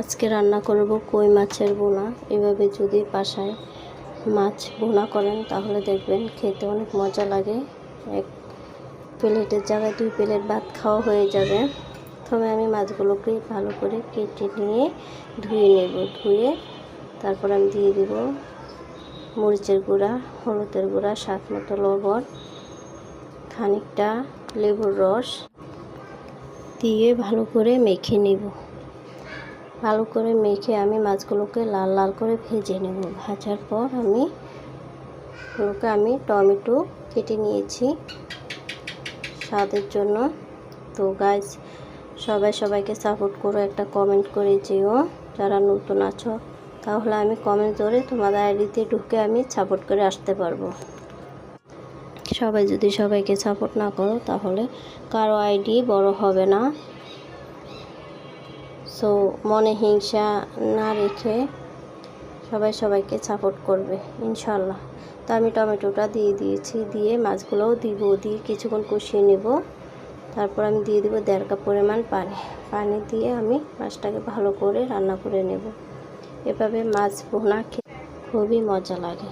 আজকে রান্না করব কই মাছের বোনা। এভাবে যদি বাসায় মাছ বোনা করেন, তাহলে দেখবেন খেতে অনেক মজা লাগে। এক প্লেটের জায়গায় দুই প্লেট ভাত খাওয়া হয়ে যাবে। প্রথমে আমি মাছগুলোকে ভালো করে কেটে নিয়ে ধুয়ে নেব। ধুয়ে তারপর আমি দিয়ে দেব মরিচের গুঁড়া, হলুদের গুঁড়া, স্বাদ মতো লবণ, খানিকটা লেবুর রস দিয়ে ভালো করে মেখে নেব। ভালো করে মেখে আমি মাছগুলোকে লাল লাল করে ভেজে নেব। ভাজার পর আমি ওগুলোকে আমি টমেটো কেটে নিয়েছি। স্বাদের জন্য। তো গাইজ সবাই সবাইকে সাপোর্ট করো, একটা কমেন্ট করে যেও। যারা নতুন আছো, তাহলে আমি কমেন্ট ধরে তোমাদের আইডিতে ঢুকে আমি সাপোর্ট করে আসতে পারব। সবাই যদি সবাইকে সাপোর্ট না করো, তাহলে কারও আইডি বড় হবে না। সো মনে হিংসা না রেখে সবাই সবাইকে সাপোর্ট করবে ইনশাল্লাহ তো আমি টমেটোটা দিয়ে দিয়েছি, দিয়ে মাছগুলোও দিব, দিয়ে কিছুক্ষণ কষিয়ে নেব। তারপর আমি দিয়ে দেবো দেড় কাপ পরিমাণ পানি। পানি দিয়ে আমি মাছটাকে ভালো করে রান্না করে নেব। এভাবে মাছ ভোনা খেয়ে খুবই মজা লাগে।